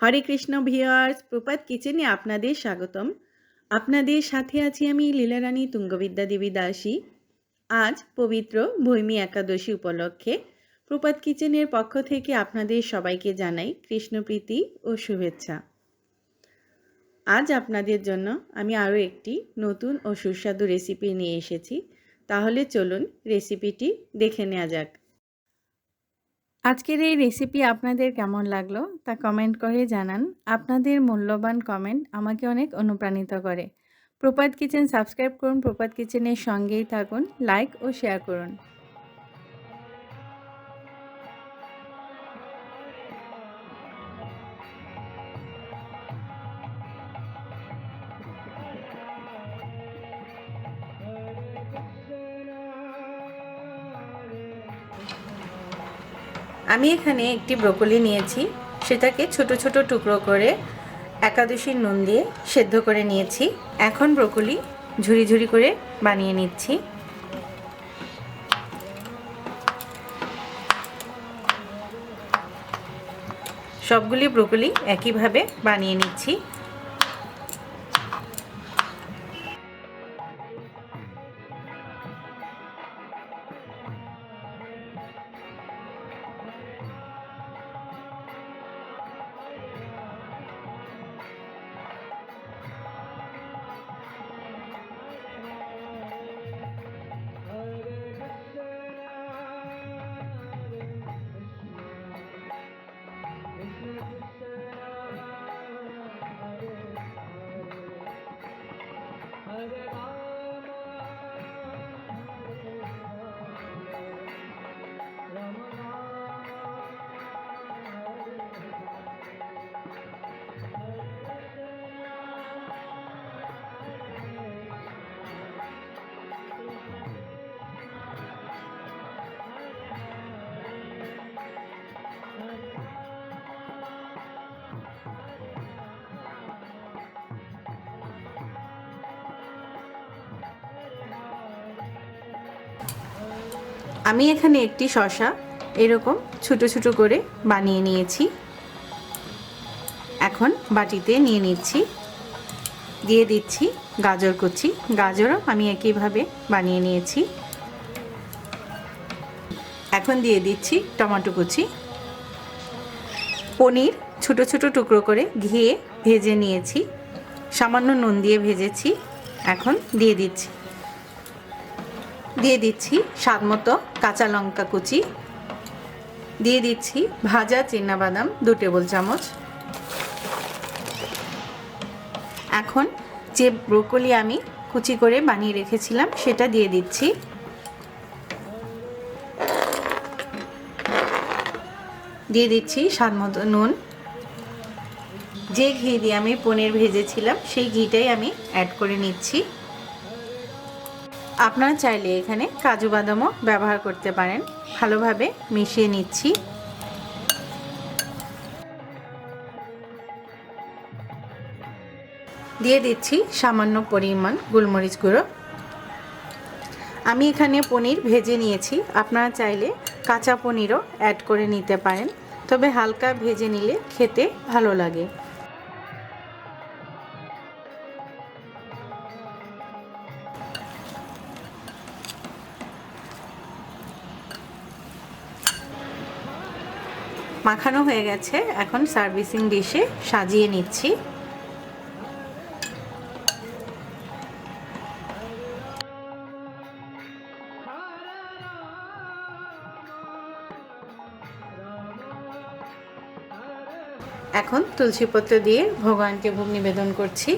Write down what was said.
হরে Krishna viewers প্রপাত কিচেনে আপনাদের স্বাগতম। আপনাদের সাথে আছি আমি লীলারানী তুঙ্গবিদ্যা দেবী দাসী। আজ পবিত্র ভৈমী একাদশী উপলক্ষে প্রপাত কিচেনের পক্ষ থেকে আপনাদের সবাইকে জানাই কৃষ্ণপ্রীতি ও শুভেচ্ছা। আজ আপনাদের জন্য আমি আরও একটি নতুন ও সুস্বাদু রেসিপি নিয়ে এসেছি। তাহলে চলুন রেসিপিটি দেখে নেওয়া যাক। আজকের এই রেসিপি আপনাদের কেমন লাগল তা কমেন্ট করে জানান। আপনাদের মূল্যবান কমেন্ট আমাকে অনেক অনুপ্রাণিত করে। প্রপাত কিচেন সাবস্ক্রাইব করুন, প্রপাত কিচেনের সঙ্গেই থাকুন লাইক ও শেয়ার করুন। আমি এখানে একটি ব্রোকলি নিয়েছি। সেটাকে ছোট ছোট টুকরো করে একাদশীর নুন দিয়ে সেদ্ধ করে নিয়েছি। এখন ব্রোকলি ঝুরি ঝুরি করে বানিয়ে নিচ্ছি। সবগুলি ব্রোকলি একইভাবে বানিয়ে নিচ্ছি। আমি এখানে একটি শশা এরকম ছোট ছোট করে বানিয়ে নিয়েছি। এখন বাটিতে নিয়ে নিচ্ছি। দিয়ে দিচ্ছি গাজর কুচি। গাজরও আমি একইভাবে বানিয়ে নিয়েছি। এখন দিয়ে দিচ্ছি টমেটো কুচি। পনির ছোট ছোট টুকরো করে ঘিয়ে ভেজে নিয়েছি। সামান্য নুন দিয়ে ভেজেছি। এখন দিয়ে দিচ্ছি দিয়ে দিচ্ছি স্বাদ মতো কাঁচা লঙ্কা কুচি। দিয়ে দিচ্ছি ভাজা বাদাম দু টেবিল চামচ। এখন যে ব্রোকলি আমি কুচি করে বানিয়ে রেখেছিলাম সেটা দিয়ে দিচ্ছি। দিয়ে দিচ্ছি স্বাদ মতো নুন। যে ঘি দিয়ে আমি পনির ভেজেছিলাম সেই ঘিটাই আমি অ্যাড করে নিচ্ছি। আপনারা চাইলে এখানে কাজু বাদামও ব্যবহার করতে পারেন। ভালোভাবে মিশিয়ে নিচ্ছি। দিয়ে দিচ্ছি সামান্য পরিমাণ গোলমরিচ গুঁড়ো। আমি এখানে পনির ভেজে নিয়েছি। আপনারা চাইলে কাঁচা পনিরও অ্যাড করে নিতে পারেন। তবে হালকা ভেজে নিলে খেতে ভালো লাগে। মাখানো হয়ে গেছে। এখন সার্ভিসিং ডিশে সাজিয়ে নিচ্ছি। এখন তুলসীপত্র দিয়ে ভগবানকে ভোগ নিবেদন করছি।